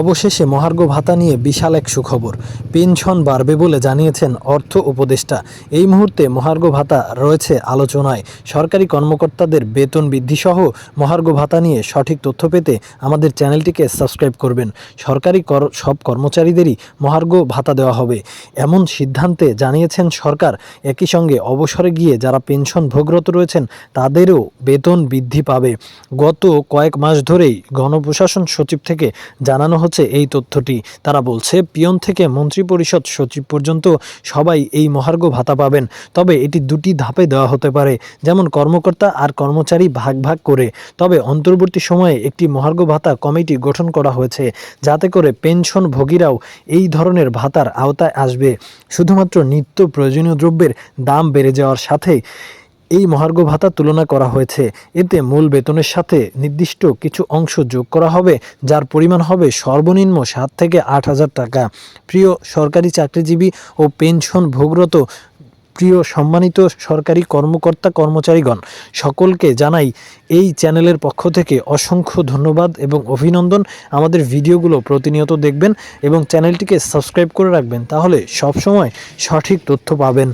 অবশেষে মহার্ঘ ভাতা নিয়ে বিশাল এক সুখবর। পেনশন বাড়বে বলে জানিয়েছেন অর্থ উপদেষ্টা। এই মুহূর্তে মহার্ঘ ভাতা রয়েছে আলোচনায়। সরকারি কর্মকর্তাদের বেতন বৃদ্ধি সহ মহার্ঘ ভাতা নিয়ে সঠিক তথ্য পেতে আমাদের চ্যানেলটিকে সাবস্ক্রাইব করবেন। সরকারি কর সব কর্মচারীদেরই মহার্ঘ ভাতা দেওয়া হবে। এমন সিদ্ধান্তে জানিয়েছেন সরকার। একই সঙ্গে অবসরে গিয়ে যারা পেনশন ভোগরত রয়েছেন, তাদেরও বেতন বৃদ্ধি পাবে। গত কয়েক মাস ধরেই গণপ্রশাসন সচিব থেকে জানানো হচ্ছে এই তথ্যটি। তারা বলছে, পিয়ন থেকে মন্ত্রিপরিষদ সচিব পর্যন্ত সবাই এই মহার্ঘ ভাতা পাবেন। তবে এটি দুটি ধাপে দেওয়া হতে পারে, যেমন কর্মকর্তা আর কর্মচারী ভাগ ভাগ করে। তবে অন্তর্বর্তী সময়ে একটি মহার্ঘ ভাতা কমিটি গঠন করা হয়েছে, যাতে করে পেনশন ভোগীরাও এই ধরনের ভাতার আওতায় আসবে। শুধুমাত্র নিত্য প্রয়োজনীয় দ্রব্যের দাম বেড়ে যাওয়ার সাথে এই মহার্ঘ ভাতা তুলনা করা হয়েছে। এতে মূল বেতনের সাথে নির্দিষ্ট কিছু অংশ যোগ করা হবে, যার পরিমাণ হবে সর্বনিম্ন সাত থেকে আট হাজার টাকা। প্রিয় সরকারি চাকরিজীবী ও পেনশন ভোগরত প্রিয় সম্মানিত সরকারি কর্মকর্তা কর্মচারীগণ, সকলকে জানাই এই চ্যানেলের পক্ষ থেকে অসংখ্য ধন্যবাদ এবং অভিনন্দন। আমাদের ভিডিওগুলো প্রতিনিয়ত দেখবেন এবং চ্যানেলটিকে সাবস্ক্রাইব করে রাখবেন, তাহলে সবসময় সঠিক তথ্য পাবেন।